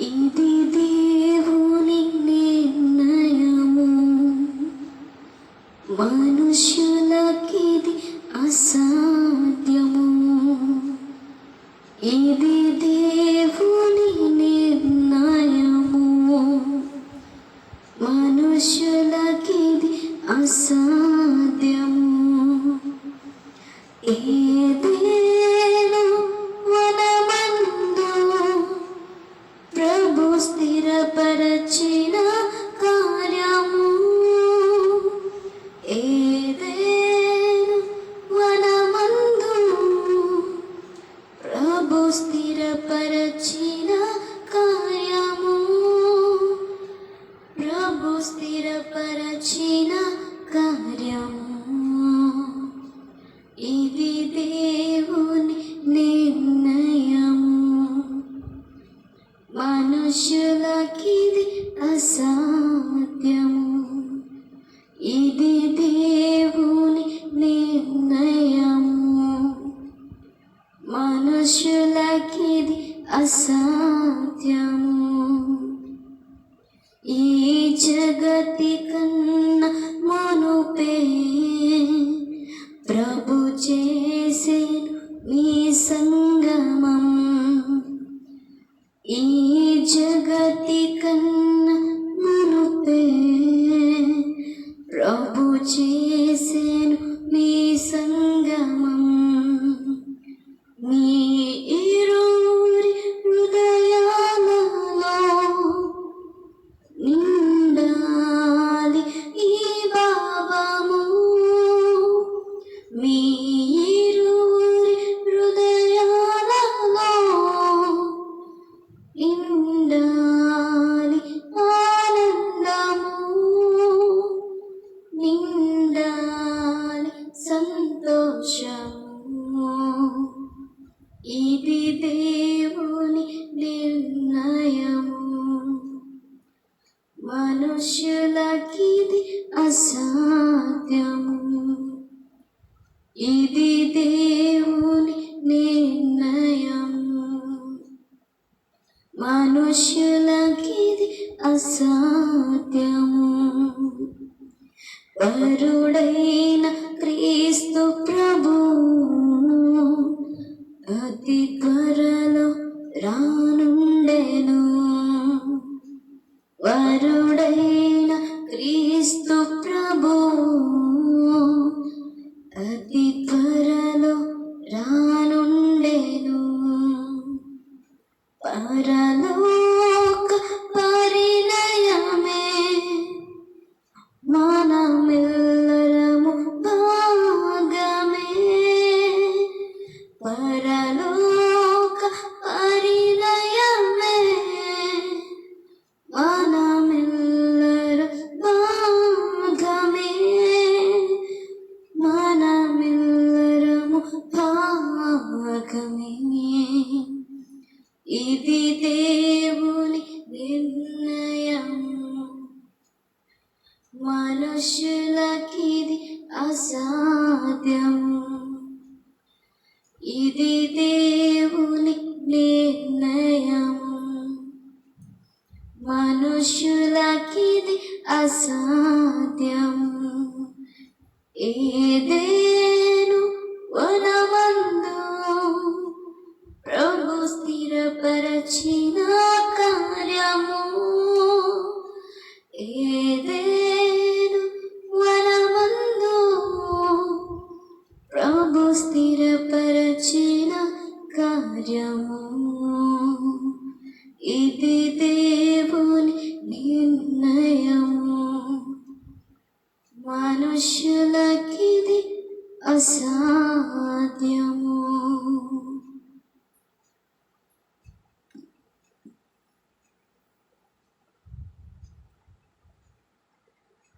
ఇది దేవుని నిర్ణయము. మనుషులకిది అసాధ్యము. ఇది దేవుని నిర్ణయము. మనుషులకిది అసాధ్యము. ఏ స్థిరపరచిన కార్యము ఏదేను వనమందు ప్రభు స్థిరపరచిన కార్యము. ప్రభు స్థిరపరచిన కార్యము. ఇది దేవుని నిర్ణయము. మనుషులకి అసాధ్యము ఇది దేవుని నిర్ణయము. మనుషులకిది అసాధ్యము. ఈ జగతి కన్నా మునుపే ప్రభు చేసే మీ సంగ మీ మనుషులకిది అసాధ్యము. ఇది దేవుని నిర్ణయము. మనుష్యులకిది అసాధ్యము. వరుడైన క్రీస్తు ప్రభు అతి త్వరలో రానుండెను. പുരലോക പരിലയമേ മനമില്ലരമുഭാഗമേ പരലോക പരിലയമേ മനമില്ലരഭാഗമേ മനമില്ലരമുഭാഗമേ ഇതി మనుషులకిది అసాధ్యం ఇది దేవుని నిర్ణయం మనుషులకిది అసాధ్యం ఏదేను ప్రభు స్థిరపరచిన కార్యము. ఇది దేవుని నిర్ణయము. మనుషులకిది అసాధ్యము.